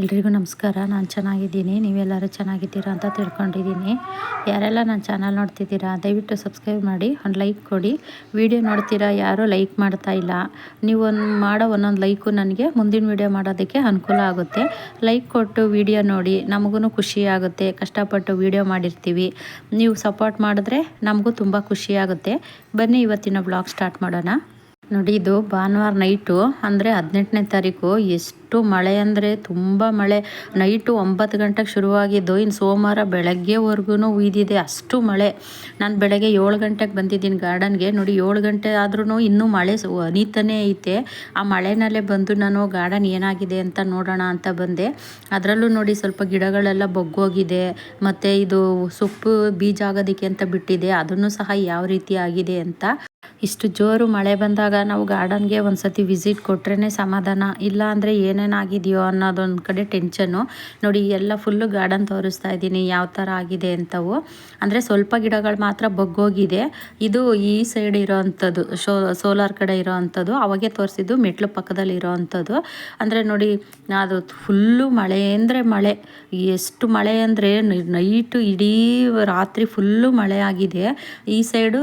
ಎಲ್ರಿಗೂ ನಮಸ್ಕಾರ. ನಾನು ಚೆನ್ನಾಗಿದ್ದೀನಿ. ನೀವೆಲ್ಲರೂ ಚೆನ್ನಾಗಿದ್ದೀರಾ ಅಂತ ತಿಳ್ಕೊಂಡಿದ್ದೀನಿ. ಯಾರೆಲ್ಲ ನನ್ನ ಚಾನಲ್ ನೋಡ್ತಿದ್ದೀರಾ, ದಯವಿಟ್ಟು ಸಬ್ಸ್ಕ್ರೈಬ್ ಮಾಡಿ, ಒಂದು ಲೈಕ್ ಕೊಡಿ. ವಿಡಿಯೋ ನೋಡ್ತೀರಾ, ಯಾರೂ ಲೈಕ್ ಮಾಡ್ತಾ ಇಲ್ಲ. ನೀವು ಒಂದು ಮಾಡೋ ಒಂದೊಂದು ಲೈಕು ನನಗೆ ಮುಂದಿನ ವಿಡಿಯೋ ಮಾಡೋದಕ್ಕೆ ಅನುಕೂಲ ಆಗುತ್ತೆ. ಲೈಕ್ ಕೊಟ್ಟು ವಿಡಿಯೋ ನೋಡಿ ನಮಗೂ ಖುಷಿ ಆಗುತ್ತೆ. ಕಷ್ಟಪಟ್ಟು ವಿಡಿಯೋ ಮಾಡಿರ್ತೀವಿ. ನೀವು ಸಪೋರ್ಟ್ ಮಾಡಿದ್ರೆ ನಮಗೂ ತುಂಬ ಖುಷಿ ಆಗುತ್ತೆ. ಬನ್ನಿ, ಇವತ್ತಿನ ಬ್ಲಾಗ್ ಸ್ಟಾರ್ಟ್ ಮಾಡೋಣ. ನೋಡಿ, ಇದು ಭಾನುವಾರ ನೈಟು ಅಂದರೆ ಹದಿನೆಂಟನೇ ತಾರೀಕು. ಎಷ್ಟು ಮಳೆ ಅಂದರೆ ತುಂಬ ಮಳೆ. ನೈಟು ಒಂಬತ್ತು ಗಂಟೆಗೆ ಶುರುವಾಗಿದ್ದು ಇನ್ನು ಸೋಮವಾರ ಬೆಳಗ್ಗೆವರೆಗೂ ಉಯ್ದಿದೆ. ಅಷ್ಟು ಮಳೆ. ನಾನು ಬೆಳಗ್ಗೆ ಏಳು ಗಂಟೆಗೆ ಬಂದಿದ್ದೀನಿ ಗಾರ್ಡನ್ಗೆ. ನೋಡಿ, ಏಳು ಗಂಟೆ ಆದ್ರೂ ಇನ್ನೂ ಮಳೆ ಅನಿತಾನೇ ಐತೆ. ಆ ಮಳೆನಲ್ಲೇ ಬಂದು ನಾನು ಗಾರ್ಡನ್ ಏನಾಗಿದೆ ಅಂತ ನೋಡೋಣ ಅಂತ ಬಂದೆ. ಅದರಲ್ಲೂ ನೋಡಿ, ಸ್ವಲ್ಪ ಗಿಡಗಳೆಲ್ಲ ಬಗ್ಗೋಗಿದೆ. ಮತ್ತು ಇದು ಸೊಪ್ಪು ಬೀಜ ಆಗೋದಕ್ಕೆ ಅಂತ ಬಿಟ್ಟಿದೆ. ಅದನ್ನು ಸಹ ಯಾವ ರೀತಿ ಆಗಿದೆ ಅಂತ. ಇಷ್ಟು ಜೋರು ಮಳೆ ಬಂದಾಗ ನಾವು ಗಾರ್ಡನ್ಗೆ ಒಂದು ಸತಿ ವಿಸಿಟ್ ಕೊಟ್ರೇ ಸಮಾಧಾನ. ಇಲ್ಲ ಅಂದರೆ ಏನೇನಾಗಿದೆಯೋ ಅನ್ನೋದೊಂದು ಕಡೆ ಟೆನ್ಷನ್ನು. ನೋಡಿ ಎಲ್ಲ ಫುಲ್ಲು ಗಾರ್ಡನ್ ತೋರಿಸ್ತಾ ಇದ್ದೀನಿ, ಯಾವ ಥರ ಆಗಿದೆ ಅಂತವು. ಅಂದರೆ ಸ್ವಲ್ಪ ಗಿಡಗಳು ಮಾತ್ರ ಬಗ್ಗೋಗಿದೆ. ಇದು ಈ ಸೈಡ್ ಇರೋ ಅಂಥದ್ದು ಶೋ, ಸೋಲಾರ್ ಕಡೆ ಇರೋ ಅಂಥದ್ದು ಅವಾಗೆ ತೋರಿಸಿದ್ದು ಮೆಟ್ಲು ಪಕ್ಕದಲ್ಲಿ ಇರೋ ಅಂಥದ್ದು ಅಂದರೆ ನೋಡಿ, ಅದು ಫುಲ್ಲು ಮಳೆ ಅಂದರೆ ಮಳೆ. ಎಷ್ಟು ಮಳೆ ಅಂದರೆ ನೈಟು ಇಡೀ ರಾತ್ರಿ ಫುಲ್ಲು ಮಳೆ ಆಗಿದೆ. ಈ ಸೈಡು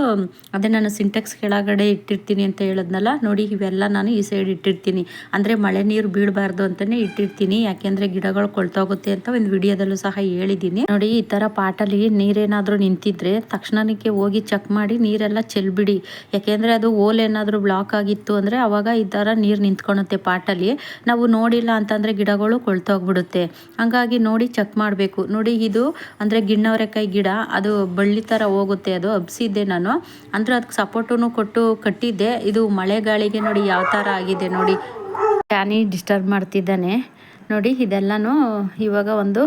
ಅದೇ ನಾನು ಸಿಂಟೆಕ್ಸ್ ಕೆಳಗಡೆ ಇಟ್ಟಿರ್ತೀನಿ ಅಂತ ಹೇಳಿದ್ನಲ್ಲ, ನೋಡಿ ಇವೆಲ್ಲ ನಾನು ಈ ಸೈಡ್ ಇಟ್ಟಿರ್ತೀನಿ. ಅಂದರೆ ಮಳೆ ನೀರು ಬೀಳಬಾರ್ದು ಅಂತಲೇ ಇಟ್ಟಿರ್ತೀನಿ. ಯಾಕೆಂದರೆ ಗಿಡಗಳು ಕೊಳ್ತೋಗುತ್ತೆ ಅಂತ ಒಂದು ವಿಡಿಯೋದಲ್ಲೂ ಸಹ ಹೇಳಿದ್ದೀನಿ. ನೋಡಿ, ಈ ಥರ ಪಾಟಲ್ಲಿ ನೀರೇನಾದರೂ ನಿಂತಿದ್ರೆ ತಕ್ಷಣಕ್ಕೆ ಹೋಗಿ ಚೆಕ್ ಮಾಡಿ ನೀರೆಲ್ಲ ಚೆಲ್ಬಿಡಿ. ಯಾಕೆಂದರೆ ಅದು ಓಲ್ ಏನಾದರೂ ಬ್ಲಾಕ್ ಆಗಿತ್ತು ಅಂದರೆ ಅವಾಗ ಈ ಥರ ನೀರು ನಿಂತ್ಕೊಳುತ್ತೆ ಪಾಟಲ್ಲಿ. ನಾವು ನೋಡಿಲ್ಲ ಅಂತಂದರೆ ಗಿಡಗಳು ಕೊಳ್ತೋಗ್ಬಿಡುತ್ತೆ. ಹಂಗಾಗಿ ನೋಡಿ ಚೆಕ್ ಮಾಡಬೇಕು. ನೋಡಿ, ಇದು ಅಂದರೆ ಗಿಣ್ಣವರೆಕಾಯಿ ಗಿಡ, ಅದು ಬಳ್ಳಿ ಥರ ಹೋಗುತ್ತೆ. ಅದು ಹಬ್ಸಿದ್ದೆ ನಾನು. ಅಂದರೆ ಅದಕ್ಕೆ ಸಪೋರ್ಟು ಕೊಟ್ಟು ಕಟ್ಟಿದ್ದೆ. ಇದು ಮಳೆ ಗಾಳಿಗೆ ನೋಡಿ ಯಾವ ಥರ ಆಗಿದೆ ನೋಡಿ. ಫ್ಯಾನಿ ಡಿಸ್ಟರ್ಬ್ ಮಾಡ್ತಿದ್ದಾನೆ. ನೋಡಿ, ಇದೆಲ್ಲನೂ ಇವಾಗ ಒಂದು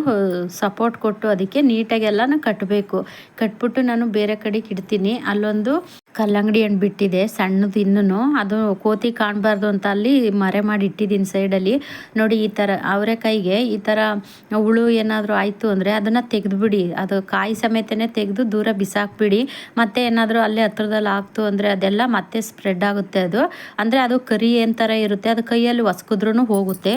ಸಪೋರ್ಟ್ ಕೊಟ್ಟು ಅದಕ್ಕೆ ನೀಟಾಗಿ ಎಲ್ಲನೂ ಕಟ್ಟಬೇಕು ಕಟ್ಬಿಟ್ಟು ನಾನು ಬೇರೆ ಕಡೆಗೆ ಇಡ್ತೀನಿ. ಅಲ್ಲೊಂದು ಕಲ್ಲಂಗಡಿ ಹಣ್ಣು ಬಿಟ್ಟಿದೆ, ಸಣ್ಣದು ಇನ್ನೂ ಅದು ಕೋತಿ ಕಾಣಬಾರ್ದು ಅಂತ ಅಲ್ಲಿ ಮರೆ ಮಾಡಿ ಇಟ್ಟಿದ್ದೀನಿ ಸೈಡಲ್ಲಿ ನೋಡಿ ಈ ಥರ ಅವರೆಕಾಯಿಗೆ ಈ ಥರ ಹುಳು ಏನಾದರೂ ಆಯಿತು ಅಂದರೆ ಅದನ್ನು ತೆಗೆದುಬಿಡಿ. ಅದು ಕಾಯಿ ಸಮೇತನೇ ತೆಗೆದು ದೂರ ಬಿಸಾಕ್ಬಿಡಿ. ಮತ್ತೆ ಏನಾದರೂ ಅಲ್ಲೇ ಹತ್ರದಲ್ಲಿ ಆಗ್ತು ಅಂದರೆ ಅದೆಲ್ಲ ಮತ್ತೆ ಸ್ಪ್ರೆಡ್ ಆಗುತ್ತೆ ಅದು. ಅಂದರೆ ಅದು ಕರಿ ಏನು ಥರ ಇರುತ್ತೆ, ಅದು ಕೈಯಲ್ಲಿ ಒಸ್ಕಿದ್ರೂ ಹೋಗುತ್ತೆ.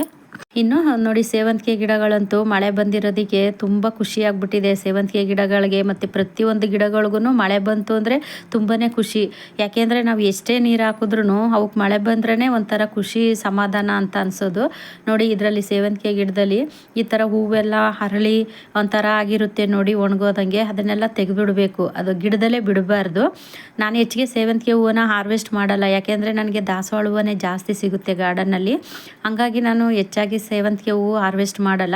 ಇನ್ನು ನೋಡಿ ಸೇವಂತಿಗೆ ಗಿಡಗಳಂತೂ ಮಳೆ ಬಂದಿರೋದಕ್ಕೆ ತುಂಬ ಖುಷಿಯಾಗ್ಬಿಟ್ಟಿದೆ. ಸೇವಂತಿಗೆ ಗಿಡಗಳಿಗೆ ಮತ್ತು ಪ್ರತಿಯೊಂದು ಗಿಡಗಳಿಗೂ ಮಳೆ ಬಂತು ಅಂದರೆ ತುಂಬಾ ಖುಷಿ. ಯಾಕೆಂದರೆ ನಾವು ಎಷ್ಟೇ ನೀರು ಹಾಕಿದ್ರೂ ಅವಕ್ಕೆ ಮಳೆ ಬಂದ್ರೇ ಒಂಥರ ಖುಷಿ ಸಮಾಧಾನ ಅಂತ ಅನ್ಸೋದು. ನೋಡಿ ಇದರಲ್ಲಿ ಸೇವಂತಿಗೆ ಗಿಡದಲ್ಲಿ ಈ ಥರ ಹೂವೆಲ್ಲ ಹರಳಿ ಒಂಥರ ಆಗಿರುತ್ತೆ ನೋಡಿ ಒಣಗೋದಂಗೆ. ಅದನ್ನೆಲ್ಲ ತೆಗೆದುಬಿಡಬೇಕು. ಅದು ಗಿಡದಲ್ಲೇ ಬಿಡಬಾರ್ದು. ನಾನು ಹೆಚ್ಚಿಗೆ ಸೇವಂತಿಗೆ ಹೂವನ್ನ ಹಾರ್ವೆಸ್ಟ್ ಮಾಡಲ್ಲ. ಯಾಕೆಂದರೆ ನನಗೆ ದಾಸವಾಳ ಹೂವನೇ ಜಾಸ್ತಿ ಸಿಗುತ್ತೆ ಗಾರ್ಡನ್ನಲ್ಲಿ. ಹಂಗಾಗಿ ನಾನು ಹೆಚ್ಚಾಗಿ ಸೇವಂತಿಗೆ ಹೂವು ಹಾರ್ವೆಸ್ಟ್ ಮಾಡಲ್ಲ.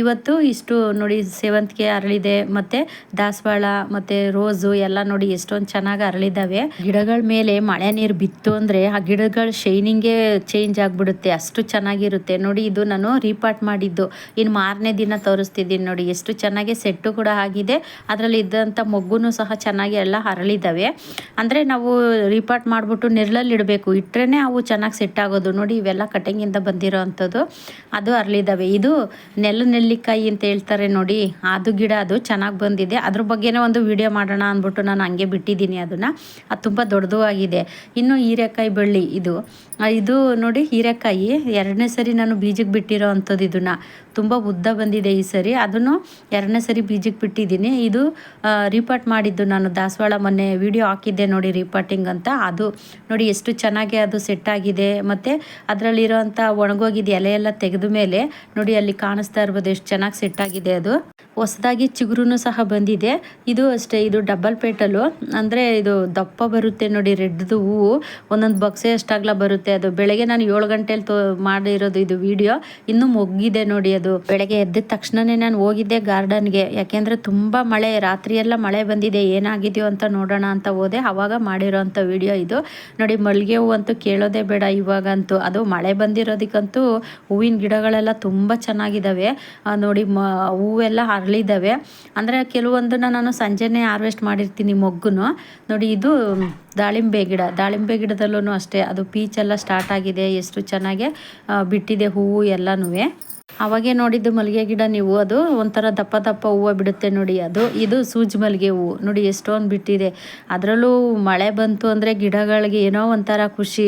ಇವತ್ತು ಇಷ್ಟು ನೋಡಿ ಸೇವಂತಿಗೆ ಅರಳಿದೆ, ಮತ್ತೆ ದಾಸವಾಳ, ಮತ್ತು ರೋಸು ಎಲ್ಲ ನೋಡಿ ಎಷ್ಟೊಂದು ಚೆನ್ನಾಗಿ ಅರಳಿದಾವೆ. ಗಿಡಗಳ ಮೇಲೆ ಮಳೆ ನೀರು ಬಿತ್ತು ಅಂದರೆ ಆ ಗಿಡಗಳ ಶೈನಿಂಗೇ ಚೇಂಜ್ ಆಗಿಬಿಡುತ್ತೆ, ಅಷ್ಟು ಚೆನ್ನಾಗಿರುತ್ತೆ. ನೋಡಿ ಇದು ನಾನು ರೀಪಾಟ್ ಮಾಡಿದ್ದು. ಇನ್ನು ಮಾರನೇ ದಿನ ತೋರಿಸ್ತಿದ್ದೀನಿ ನೋಡಿ, ಎಷ್ಟು ಚೆನ್ನಾಗಿ ಸೆಟ್ಟು ಕೂಡ ಆಗಿದೆ. ಅದರಲ್ಲಿ ಇದ್ದಂಥ ಮೊಗ್ಗುನು ಸಹ ಚೆನ್ನಾಗಿ ಎಲ್ಲ ಅರಳಿದ್ದಾವೆ ಅಂದರೆ ನಾವು ರೀಪಾಟ್ ಮಾಡಿಬಿಟ್ಟು ನೆರಳಲ್ಲಿ ಇಡಬೇಕು. ಇಟ್ಟರೆ ಅವು ಚೆನ್ನಾಗಿ ಸೆಟ್ ಆಗೋದು. ನೋಡಿ ಇವೆಲ್ಲ ಕಟಿಂಗಿಂದ ಬಂದಿರೋ ಅಂಥದ್ದು. ಅದು ಅರಳಿದ್ದಾವೆ ಇದು ನೆಲ್ಲ ನೆಲ್ಲಿಕಾಯಿ ಅಂತ ಹೇಳ್ತಾರೆ ನೋಡಿ. ಅದು ಗಿಡ ಅದು ಚೆನ್ನಾಗಿ ಬಂದಿದೆ. ಅದ್ರ ಬಗ್ಗೆನೇ ಒಂದು ವಿಡಿಯೋ ಮಾಡೋಣ ಅಂದ್ಬಿಟ್ಟು ನಾನು ಹಂಗೆ ಬಿಟ್ಟಿದ್ದೀನಿ ಅದನ್ನು. ಅದು ತುಂಬ ದೊಡ್ಡದು ಆಗಿದೆ ಇನ್ನು ಹೀರೆಕಾಯಿ ಬಳ್ಳಿ ಇದು. ಇದು ನೋಡಿ ಹೀರೆಕಾಯಿ. ಎರಡನೇ ಸರಿ ನಾನು ಬೀಜಕ್ಕೆ ಬಿಟ್ಟಿರೋ ಅಂಥದ್ದು ಇದನ್ನು. ತುಂಬ ಉದ್ದ ಬಂದಿದೆ ಈ ಸರಿ. ಅದನ್ನು ಎರಡನೇ ಸರಿ ಬೀಜಕ್ಕೆ ಬಿಟ್ಟಿದ್ದೀನಿ. ಇದು ರಿಪಾರ್ಟ್ ಮಾಡಿದ್ದು ನಾನು ದಾಸವಾಳ ಮೊನ್ನೆ ವಿಡಿಯೋ ಹಾಕಿದ್ದೆ ನೋಡಿ ರಿಪಾರ್ಟಿಂಗ್ ಅಂತ. ಅದು ನೋಡಿ ಎಷ್ಟು ಚೆನ್ನಾಗಿ ಅದು ಸೆಟ್ ಆಗಿದೆ. ಮತ್ತು ಅದರಲ್ಲಿರೋವಂಥ ಒಣಗೋಗಿದ್ದು ಎಲೆ ಎಲ್ಲ ತೆಗೆದ ಮೇಲೆ ನೋಡಿ ಅಲ್ಲಿ ಕಾಣಿಸ್ತಾ ಇರ್ಬೋದು ಎಷ್ಟು ಚೆನ್ನಾಗಿ ಸೆಟ್ ಆಗಿದೆ ಅದು. ಹೊಸದಾಗಿ ಚಿಗುರು ಸಹ ಬಂದಿದೆ. ಇದು ಅಷ್ಟೇ, ಇದು ಡಬಲ್ ಪೇಟಲು ಅಂದರೆ ಇದು ದಪ್ಪ ಬರುತ್ತೆ ನೋಡಿ, ರೆಡ್ದು ಹೂವು. ಒಂದೊಂದು ಬಕ್ಸೆ ಅಷ್ಟಾಗ್ಲ ಬರುತ್ತೆ ಅದು. ಬೆಳಗ್ಗೆ ನಾನು ಏಳು ಗಂಟೆಲಿ ತೋ, ಮಾಡಿರೋದು ಇದು ವಿಡಿಯೋ ಇನ್ನೂ ಮೊಗ್ಗಿದೆ ನೋಡಿ ಅದು. ಬೆಳಗ್ಗೆ ಎದ್ದ ತಕ್ಷಣನೇ ನಾನು ಹೋಗಿದ್ದೆ ಗಾರ್ಡನ್ಗೆ. ಯಾಕೆಂದರೆ ತುಂಬ ಮಳೆ ರಾತ್ರಿ ಎಲ್ಲ ಮಳೆ ಬಂದಿದೆ. ಏನಾಗಿದೆಯೋ ಅಂತ ನೋಡೋಣ ಅಂತ ಹೋದೆ. ಆವಾಗ ಮಾಡಿರೋ ಅಂಥ ವಿಡಿಯೋ ಇದು. ನೋಡಿ, ಮಲ್ಲಿಗೆ ಹೂವು ಅಂತೂ ಕೇಳೋದೇ ಬೇಡ ಇವಾಗಂತೂ. ಅದು ಮಳೆ ಬಂದಿರೋದಕ್ಕಂತೂ ಹೂವಿನ ಗಿಡಗಳೆಲ್ಲ ತುಂಬ ಚೆನ್ನಾಗಿದ್ದಾವೆ ನೋಡಿ, ಮ, ಹೂವೆಲ್ಲ ಅರಳಿದ್ದಾವೆ ಅಂದರೆ ಕೆಲವೊಂದನ್ನು ನಾನು ಸಂಜೆನೇ ಹಾರ್ವೆಸ್ಟ್ ಮಾಡಿರ್ತೀನಿ ಮೊಗ್ಗುನು. ನೋಡಿ ಇದು ದಾಳಿಂಬೆ ಗಿಡ. ದಾಳಿಂಬೆ ಗಿಡದಲ್ಲೂ ಅಷ್ಟೇ. ಅದು ಪೀಚೆಲ್ಲ ಸ್ಟಾರ್ಟ್ ಆಗಿದೆ, ಎಷ್ಟು ಚೆನ್ನಾಗೆ ಬಿಟ್ಟಿದೆ ಹೂವು ಎಲ್ಲನೂ ಅವಾಗೆ ನೋಡಿದ್ದು ಮಲ್ಲಿಗೆ ಗಿಡ ನೀವು, ಅದು ಒಂಥರ ದಪ್ಪ ದಪ್ಪ ಹೂವು ಬಿಡುತ್ತೆ ನೋಡಿ, ಅದು, ಇದು ಸೂಜಿ ಮಲ್ಲಿಗೆ ಹೂವು. ನೋಡಿ, ಎಷ್ಟೊಂದು ಬಿಟ್ಟಿದೆ. ಅದರಲ್ಲೂ ಮಳೆ ಬಂತು ಅಂದರೆ ಗಿಡಗಳಿಗೆ ಏನೋ ಒಂಥರ ಖುಷಿ.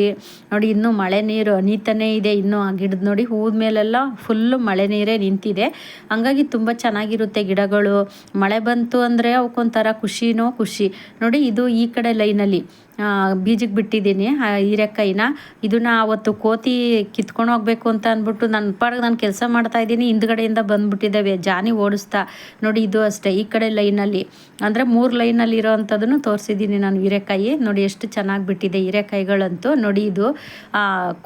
ನೋಡಿ, ಇನ್ನೂ ಮಳೆ ನೀರು ನೀತಾನೇ ಇದೆ, ಇನ್ನೂ ಆ ಗಿಡದ ನೋಡಿ ಹೂದ ಮೇಲೆಲ್ಲ ಫುಲ್ಲು ಮಳೆ ನೀರೇ ನಿಂತಿದೆ. ಹಂಗಾಗಿ ತುಂಬ ಚೆನ್ನಾಗಿರುತ್ತೆ ಗಿಡಗಳು. ಮಳೆ ಬಂತು ಅಂದರೆ ಅವಕ್ಕೊಂಥರ ಖುಷಿನೋ ಖುಷಿ. ನೋಡಿ, ಇದು ಈ ಕಡೆ ಲೈನಲ್ಲಿ ಬೀಜಕ್ಕೆ ಬಿಟ್ಟಿದ್ದೀನಿ ಹೀರೆಕಾಯಿನ. ಇದನ್ನ ಅವತ್ತು ಕೋತಿ ಕಿತ್ಕೊಂಡು ಹೋಗ್ಬೇಕು ಅಂತ ಅಂದ್ಬಿಟ್ಟು ನನ್ನ ಪಾಡಿಗೆ ನಾನು ಕೆಲಸ ಮಾಡ್ತಾ ಇದ್ದೀನಿ, ಹಿಂದ್ಗಡೆಯಿಂದ ಬಂದ್ಬಿಟ್ಟಿದ್ದಾವೆ ಜಾನಿ ಓಡಿಸ್ತಾ. ನೋಡಿ ಇದು ಅಷ್ಟೇ, ಈ ಕಡೆ ಲೈನಲ್ಲಿ. ಅಂದರೆ ಮೂರು ಲೈನಲ್ಲಿ ಇರೋವಂಥದ್ದನ್ನು ತೋರಿಸಿದ್ದೀನಿ ನಾನು ಹೀರೆಕಾಯಿ. ನೋಡಿ ಎಷ್ಟು ಚೆನ್ನಾಗಿ ಬಿಟ್ಟಿದೆ ಹೀರೆಕಾಯಿಗಳಂತೂ. ನೋಡಿ ಇದು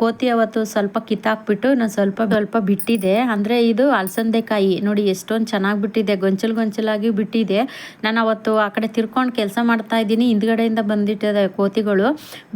ಕೋತಿ ಅವತ್ತು ಸ್ವಲ್ಪ ಕಿತ್ತಾಕ್ಬಿಟ್ಟು ನಾನು ಸ್ವಲ್ಪ ಸ್ವಲ್ಪ ಬಿಟ್ಟಿದೆ. ಅಂದರೆ ಇದು ಅಲಸಂದೆಕಾಯಿ. ನೋಡಿ ಎಷ್ಟೊಂದು ಚೆನ್ನಾಗಿ ಬಿಟ್ಟಿದೆ, ಗೊಂಚಲು ಗೊಂಚಲಾಗಿ ಬಿಟ್ಟಿದೆ. ನಾನು ಅವತ್ತು ಆ ಕಡೆ ತಿರ್ಕೊಂಡು ಕೆಲಸ ಮಾಡ್ತಾ ಇದ್ದೀನಿ, ಹಿಂದ್ಗಡೆಯಿಂದ ಬಂದಿಟ್ಟಿದೆ ಕೋತಿಗಳು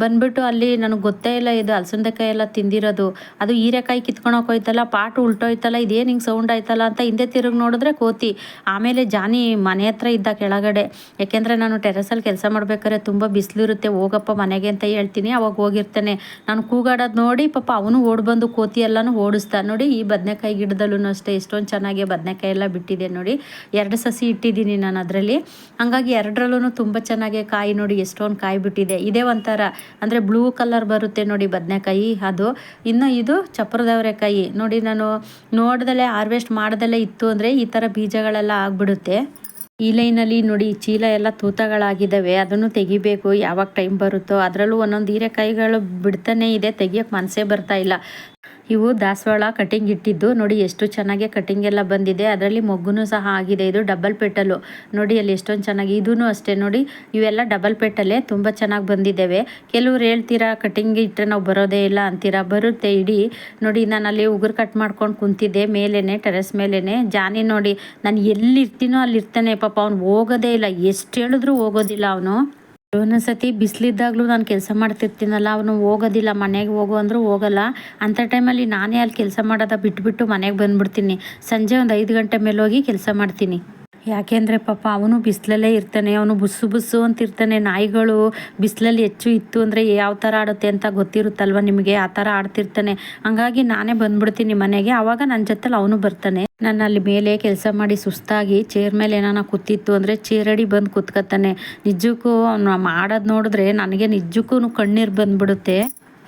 ಬಂದ್ಬಿಟ್ಟು ಅಲ್ಲಿ ನನಗೆ ಗೊತ್ತೇ ಇಲ್ಲ ಇದು ಅಲಸಂದೆಕಾಯಿ ಎಲ್ಲ ತಿಂದಿರೋದು. ಅದು ಹೀರೆಕಾಯಿ ಕಿತ್ಕೊಳಕ್ಕೆ ಹೋಯ್ತಲ್ಲ ಪಾಟು ಉಲ್ಟೋಯ್ತಲ್ಲ ಇದೇನು ಹಿಂಗೆ ಸೌಂಡ್ ಆಯ್ತಲ್ಲ ಅಂತ ಹಿಂದೆ ತಿರುಗಿ ನೋಡಿದ್ರೆ ಕೋತಿ ಆಮೇಲೆ ಜಾನಿ ಮನೆ ಹತ್ರ ಇದ್ದ ಕೆಳಗಡೆ. ಯಾಕೆಂದರೆ ನಾನು ಟೆರೆಸಲ್ಲಿ ಕೆಲಸ ಮಾಡ್ಬೇಕಾದ್ರೆ ತುಂಬ ಬಿಸಿಲಿರುತ್ತೆ ಹೋಗಪ್ಪ ಮನೆಗೆ ಅಂತ ಹೇಳ್ತೀನಿ, ಅವಾಗ ಹೋಗಿರ್ತಾನೆ. ನಾನು ಕೂಗಾಡೋದು ನೋಡಿ ಪಾಪ ಅವನು ಓಡ್ಬಂದು ಕೋತಿ ಎಲ್ಲನೂ ಓಡಿಸ್ತಾ ನೋಡಿ ಈ ಬದನೆಕಾಯಿ ಗಿಡದಲ್ಲೂ ಅಷ್ಟೇ, ಎಷ್ಟೊಂದು ಚೆನ್ನಾಗಿ ಬದನೆಕಾಯಿ ಎಲ್ಲ ಬಿಟ್ಟಿದೆ ನೋಡಿ. ಎರಡು ಸಸಿ ಇಟ್ಟಿದ್ದೀನಿ ನಾನು ಅದರಲ್ಲಿ. ಹಂಗಾಗಿ ಎರಡರಲ್ಲೂ ತುಂಬ ಚೆನ್ನಾಗಿ ಕಾಯಿ ನೋಡಿ, ಎಷ್ಟೊಂದು ಕಾಯಿ ಬಿಟ್ಟಿದೆ. ಇದೆ. ಇದೇ ಒಂಥರ, ಅಂದರೆ ಬ್ಲೂ ಕಲರ್ ಬರುತ್ತೆ ನೋಡಿ ಬದನೆಕಾಯಿ ಅದು. ಇನ್ನು ಇದು ಚಪ್ರದವರೆಕಾಯಿ ನೋಡಿ ನಾನು ನೋಡ್ದಲೇ ಹಾರ್ವೆಸ್ಟ್ ಮಾಡ್ದಲೇ ಇತ್ತು ಅಂದರೆ ಈ ಥರ ಬೀಜಗಳೆಲ್ಲ ಆಗ್ಬಿಡುತ್ತೆ. ಈ ಲೈನಲ್ಲಿ ನೋಡಿ ಚೀಲ ಎಲ್ಲ ತೂತಗಳಾಗಿದ್ದಾವೆ. ಅದನ್ನು ತೆಗಿಬೇಕು, ಯಾವಾಗ ಟೈಮ್ ಬರುತ್ತೋ. ಅದರಲ್ಲೂ ಒಂದೊಂದು ಹೀರೆಕಾಯಿಗಳು ಬಿಡ್ತಾನೆ ಇದೆ. ತೆಗಿಯೋಕ್ಕೆ ಮನಸ್ಸೇ ಬರ್ತಾ ಇಲ್ಲ. ಇವು ದಾಸವಾಳ ಕಟಿಂಗ್ ಇಟ್ಟಿದ್ದು. ನೋಡಿ ಎಷ್ಟು ಚೆನ್ನಾಗಿ ಕಟಿಂಗ್ ಎಲ್ಲ ಬಂದಿದೆ. ಅದರಲ್ಲಿ ಮೊಗ್ಗುನು ಸಹ ಆಗಿದೆ. ಇದು ಡಬಲ್ ಪೆಟಲು ನೋಡಿ ಅಲ್ಲಿ ಎಷ್ಟೊಂದು ಚೆನ್ನಾಗಿ ಇದೂ ಅಷ್ಟೇ. ನೋಡಿ ಇವೆಲ್ಲ ಡಬಲ್ ಪೆಟಲ್ಲೇ ತುಂಬ ಚೆನ್ನಾಗಿ ಬಂದಿದ್ದೇವೆ. ಕೆಲವ್ರು ಹೇಳ್ತೀರಾ ಕಟಿಂಗ್ ಇಟ್ಟರೆ ನಾವು ಬರೋದೇ ಇಲ್ಲ ಅಂತೀರಾ. ಬರುತ್ತೆ ಇಡೀ. ನೋಡಿ ನಾನು ಅಲ್ಲಿ ಉಗುರು ಕಟ್ ಮಾಡ್ಕೊಂಡು ಕುಂತಿದ್ದೆ. ಮೇಲೇ ಟೆರೆಸ್ ಮೇಲೇ ಜಾನಿ ನೋಡಿ, ನಾನು ಎಲ್ಲಿರ್ತೀನೋ ಅಲ್ಲಿರ್ತಾನೆ. ಪಾಪ ಅವ್ನು ಹೋಗೋದೇ ಇಲ್ಲ. ಎಷ್ಟು ಹೇಳಿದ್ರು ಹೋಗೋದಿಲ್ಲ ಅವನು. ಒಂದೊಂದ್ಸತಿ ಬಿಸಿಲಿದ್ದಾಗಲೂ ನಾನು ಕೆಲಸ ಮಾಡ್ತಿರ್ತೀನಲ್ಲ, ಅವನು ಹೋಗೋದಿಲ್ಲ, ಮನೆಗೆ ಹೋಗು ಅಂದರೂ ಹೋಗಲ್ಲ. ಅಂಥ ಟೈಮಲ್ಲಿ ನಾನೇ ಅಲ್ಲಿ ಕೆಲಸ ಮಾಡೋದ ಬಿಟ್ಬಿಟ್ಟು ಮನೆಗೆ ಬಂದ್ಬಿಡ್ತೀನಿ. ಸಂಜೆ ಒಂದು ಐದು ಗಂಟೆ ಮೇಲೆ ಹೋಗಿ ಕೆಲಸ ಮಾಡ್ತೀನಿ. ಯಾಕೆಂದರೆ ಪಾಪ ಅವನು ಬಿಸಿಲಲ್ಲೇ ಇರ್ತಾನೆ, ಅವನು ಬುಸ್ಸು ಬುಸ್ಸು ಅಂತ ಇರ್ತಾನೆ ನಾಯಿಗಳು ಬಿಸಿಲಲ್ಲಿ ಹೆಚ್ಚು ಇತ್ತು ಅಂದರೆ ಯಾವ ಥರ ಆಡುತ್ತೆ ಅಂತ ಗೊತ್ತಿರುತ್ತಲ್ವ ನಿಮಗೆ? ಆ ಥರ ಆಡ್ತಿರ್ತಾನೆ. ಹಂಗಾಗಿ ನಾನೇ ಬಂದ್ಬಿಡ್ತೀನಿ ಮನೆಗೆ, ಆವಾಗ ನನ್ನ ಜೊತೆಲಿ ಅವನು ಬರ್ತಾನೆ. ನಾನು ಅಲ್ಲಿ ಮೇಲೆ ಕೆಲಸ ಮಾಡಿ ಸುಸ್ತಾಗಿ ಚೇರ್ ಮೇಲೆ ಏನಾನ ಕೂತಿತ್ತು ಅಂದರೆ ಚೇರಡಿ ಬಂದು ಕೂತ್ಕೊತಾನೆ ನಿಜಕ್ಕೂ ಅವನು ಮಾಡೋದು ನೋಡಿದ್ರೆ ನನಗೆ ನಿಜಕ್ಕೂ ಕಣ್ಣೀರು ಬಂದ್ಬಿಡುತ್ತೆ.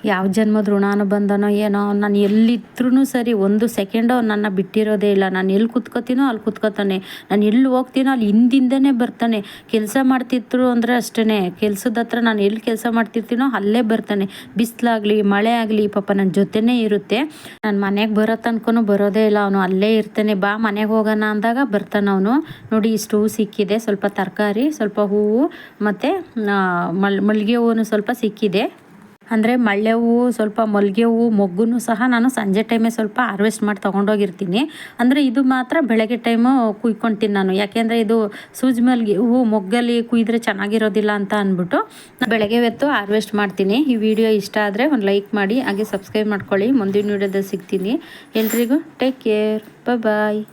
ಯಾವ ಜನ್ಮದ ಋಣಾನುಬಂಧನೋ ಏನೋ, ನಾನು ಎಲ್ಲಿದ್ರೂ ಸರಿ ಒಂದು ಸೆಕೆಂಡು ನನ್ನ ಬಿಟ್ಟಿರೋದೇ ಇಲ್ಲ. ನಾನು ಎಲ್ಲಿ ಕುತ್ಕೋತೀನೋ ಅಲ್ಲಿ ಕುತ್ಕೋತಾನೆ. ನಾನು ಎಲ್ಲಿ ಹೋಗ್ತೀನೋ ಅಲ್ಲಿ ಹಿಂದಿಂದನೇ ಬರ್ತಾನೆ. ಕೆಲಸ ಮಾಡ್ತಿದ್ರು ಅಂದರೆ ಅಷ್ಟೇ ಕೆಲಸದ ಹತ್ರ ನಾನು ಎಲ್ಲಿ ಕೆಲಸ ಮಾಡ್ತಿರ್ತೀನೋ ಅಲ್ಲೇ ಬರ್ತಾನೆ. ಬಿಸಿಲಾಗಲಿ ಮಳೆ ಆಗಲಿ ಪಾಪ ನನ್ನ ಜೊತೆನೇ ಇರುತ್ತೆ. ನಾನು ಮನೆಗೆ ಬರೋ ತನಕನೂ ಬರೋದೇ ಇಲ್ಲ. ಅವನು ಅಲ್ಲೇ ಇರ್ತಾನೆ. ಬಾ, ಮನೆಗೆ ಹೋಗೋಣ ಅಂದಾಗ ಬರ್ತಾನೆ ಅವನು. ನೋಡಿ, ಇಷ್ಟು ಹೂವು ಸಿಕ್ಕಿದೆ. ಸ್ವಲ್ಪ ತರಕಾರಿ, ಸ್ವಲ್ಪ ಹೂವು, ಮತ್ತು ಮಲ್, ಮಲ್ಲಿಗೆ ಹೂವು ಸ್ವಲ್ಪ ಸಿಕ್ಕಿದೆ. ಅಂದರೆ ಮಳ್ಳೆ ಹೂವು ಸ್ವಲ್ಪ ಮಲ್ಲಿಗೆ ಹೂವು ಮೊಗ್ಗು ಸಹ ನಾನು ಸಂಜೆ ಟೈಮೇ ಸ್ವಲ್ಪ ಹಾರ್ವೆಸ್ಟ್ ಮಾಡಿ ತೊಗೊಂಡೋಗಿರ್ತೀನಿ. ಅಂದರೆ ಇದು ಮಾತ್ರ ಬೆಳಗ್ಗೆ ಟೈಮು ಕುಯ್ಕೊತೀನಿ ನಾನು. ಯಾಕೆಂದರೆ ಇದು ಸೂಜಿ ಮಲ್ಲಿಗೆ ಹೂವು ಮೊಗ್ಗಲ್ಲಿ ಕುಯ್ದರೆ ಚೆನ್ನಾಗಿರೋದಿಲ್ಲ ಅಂತ ಅಂದ್ಬಿಟ್ಟು ಬೆಳಗ್ಗೆ ಹೊತ್ತು ಹಾರ್ವೆಸ್ಟ್ ಮಾಡ್ತೀನಿ. ಈ ವಿಡಿಯೋ ಇಷ್ಟ ಆದರೆ ಒಂದು ಲೈಕ್ ಮಾಡಿ, ಹಾಗೆ ಸಬ್ಸ್ಕ್ರೈಬ್ ಮಾಡ್ಕೊಳ್ಳಿ. ಮುಂದಿನ ವಿಡಿಯೋದಲ್ಲಿ ಸಿಗ್ತೀನಿ. ಎಲ್ರಿಗೂ ಟೇಕ್ ಕೇರ್ ಬಾಯ್